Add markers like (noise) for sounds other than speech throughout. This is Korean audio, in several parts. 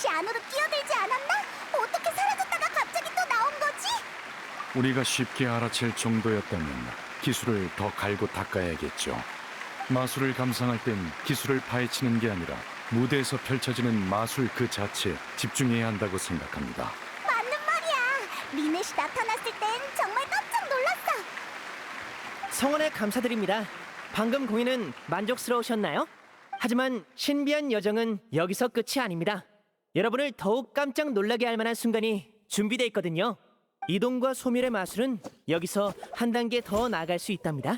다시 안으로 뛰어들지 않았나? 어떻게 사라졌다가 갑자기 또 나온 거지? 우리가 쉽게 알아챌 정도였다면 기술을 더 갈고 닦아야겠죠. 마술을 감상할 땐 기술을 파헤치는 게 아니라 무대에서 펼쳐지는 마술 그 자체에 집중해야 한다고 생각합니다. 맞는 말이야. 리넷이 나타났을 땐 정말 깜짝 놀랐어. 성원에 감사드립니다. 방금 공연은 만족스러우셨나요? 하지만 신비한 여정은 여기서 끝이 아닙니다. 여러분을 더욱 깜짝 놀라게 할 만한 순간이 준비되어 있거든요. 이동과 소멸의 마술은 여기서 한 단계 더 나아갈 수 있답니다.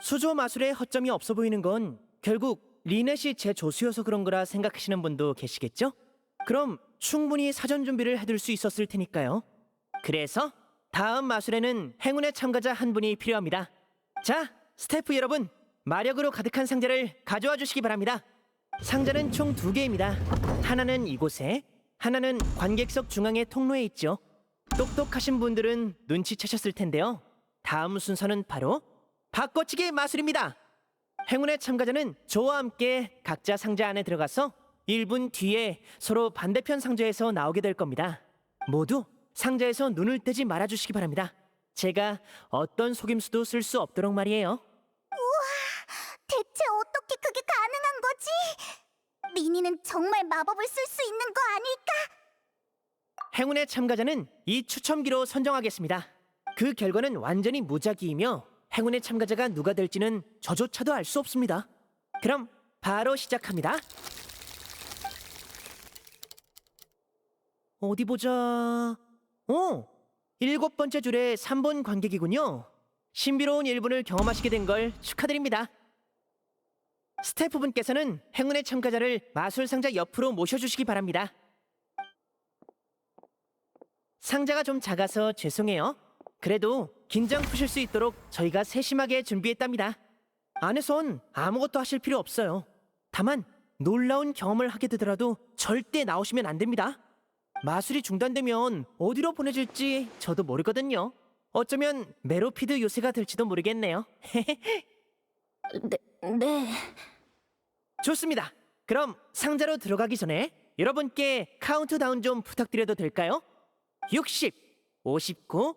수조 마술의 허점이 없어 보이는 건 결국 리넷이 제 조수여서 그런 거라 생각하시는 분도 계시겠죠? 그럼 충분히 사전 준비를 해둘 수 있었을 테니까요. 그래서 다음 마술에는 행운의 참가자 한 분이 필요합니다. 자, 스태프 여러분, 마력으로 가득한 상자를 가져와 주시기 바랍니다. 상자는 총 두 개입니다. 하나는 이곳에, 하나는 관객석 중앙의 통로에 있죠. 똑똑하신 분들은 눈치채셨을 텐데요. 다음 순서는 바로 바꿔치기 마술입니다. 행운의 참가자는 저와 함께 각자 상자 안에 들어가서 1분 뒤에 서로 반대편 상자에서 나오게 될 겁니다. 모두 상자에서 눈을 떼지 말아주시기 바랍니다. 제가 어떤 속임수도 쓸 수 없도록 말이에요. 리니는 정말 마법을 쓸 수 있는 거 아닐까? 행운의 참가자는 이 추첨기로 선정하겠습니다. 그 결과는 완전히 무작위이며 행운의 참가자가 누가 될지는 저조차도 알 수 없습니다. 그럼 바로 시작합니다. 어디 보자. 오, 일곱 번째 줄에 3번 관객이군요. 신비로운 1분을 경험하시게 된 걸 축하드립니다. 스태프분께서는 행운의 참가자를 마술 상자 옆으로 모셔주시기 바랍니다. 상자가 좀 작아서 죄송해요. 그래도 긴장 푸실 수 있도록 저희가 세심하게 준비했답니다. 안에선 아무것도 하실 필요 없어요. 다만 놀라운 경험을 하게 되더라도 절대 나오시면 안 됩니다. 마술이 중단되면 어디로 보내질지 저도 모르거든요. 어쩌면 메로피드 요새가 될지도 모르겠네요. (laughs) 네, 네. 좋습니다. 그럼 상자로 들어가기 전에 여러분께 카운트다운 좀 부탁드려도 될까요? 60, 59,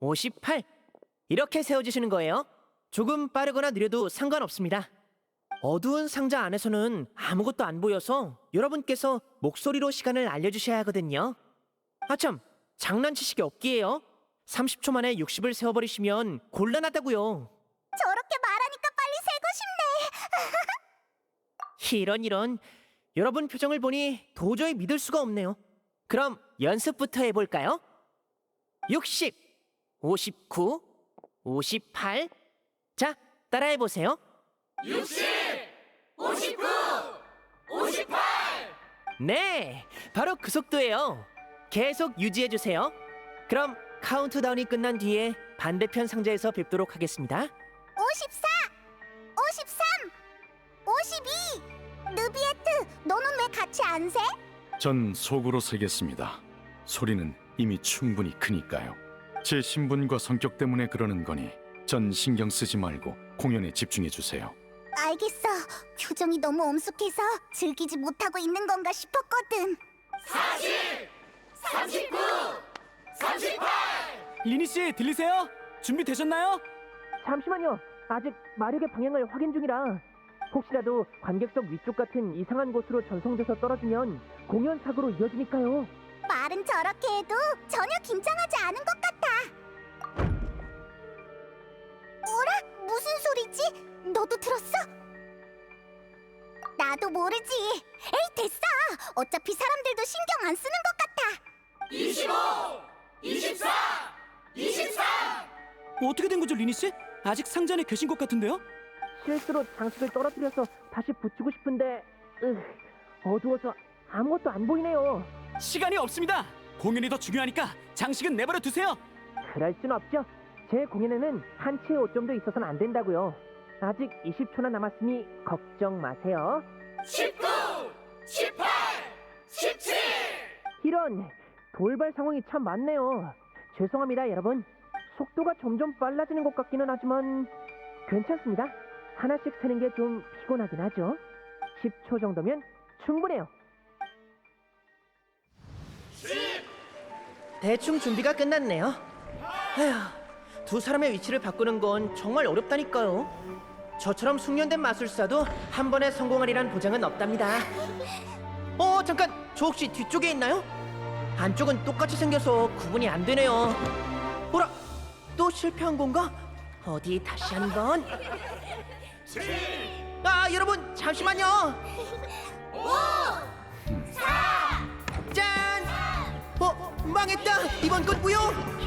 58 이렇게 세워주시는 거예요. 조금 빠르거나 느려도 상관없습니다. 어두운 상자 안에서는 아무것도 안 보여서 여러분께서 목소리로 시간을 알려주셔야 하거든요. 아참, 장난치시기 없기에요. 30초 만에 60을 세워버리시면 곤란하다고요. 이런 이런 여러분 표정을 보니 도저히 믿을 수가 없네요. 그럼 연습부터 해볼까요? 60, 59, 58. 자, 따라해 보세요. 60, 59, 58. 네, 바로 그 속도예요. 계속 유지해 주세요. 그럼 카운트다운이 끝난 뒤에 반대편 상자에서 뵙도록 하겠습니다. 54, 53, 52. 느비에트, 너는 왜 같이 안 세? 전 속으로 세겠습니다. 소리는 이미 충분히 크니까요. 제 신분과 성격 때문에 그러는 거니 전 신경 쓰지 말고 공연에 집중해 주세요. 알겠어. 표정이 너무 엄숙해서 즐기지 못하고 있는 건가 싶었거든. 리니 씨 들리세요? 준비 되셨나요? 잠시만요. 아직 마력의 방향을 확인 중이라 혹시라도 관객석 위쪽 같은 이상한 곳으로 전송돼서 떨어지면 공연 사고로 이어지니까요. 말은 저렇게 해도 전혀 긴장하지 않은 것 같아. 뭐라? 무슨 소리지? 너도 들었어? 나도 모르지. 에이 됐어. 어차피 사람들도 신경 안 쓰는 것 같아. 어떻게 된 거죠, 리니 씨? 아직 상자 안에 계신 것 같은데요? 실수로 장식을 떨어뜨려서 다시 붙이고 싶은데 으, 어두워서 아무것도 안 보이네요. 시간이 없습니다. 공연이 더 중요하니까 장식은 내버려 두세요. 그럴 순 없죠. 제 공연에는 한 치의 오점도 있어서는 안 된다고요. 아직 20초나 남았으니 걱정 마세요. 19, 18, 17. 이런 돌발 상황이 참 많네요. 죄송합니다, 여러분. 속도가 점점 빨라지는 것 같기는 하지만 괜찮습니다. 하나씩 세는 게 좀 피곤하긴 하죠. 10초 정도면 충분해요. 대충 준비가 끝났네요. 에휴, 두 사람의 위치를 바꾸는 건 정말 어렵다니까요. 저처럼 숙련된 마술사도 한 번에 성공하리란 보장은 없답니다. 어, 잠깐, 저 혹시 뒤쪽에 있나요? 안쪽은 똑같이 생겨서 구분이 안 되네요. 뭐라? 또 실패한 건가? 어디 다시 한번. 아, 여러분 잠시만요. 짠! 어, 망했다. 이번 건 무효.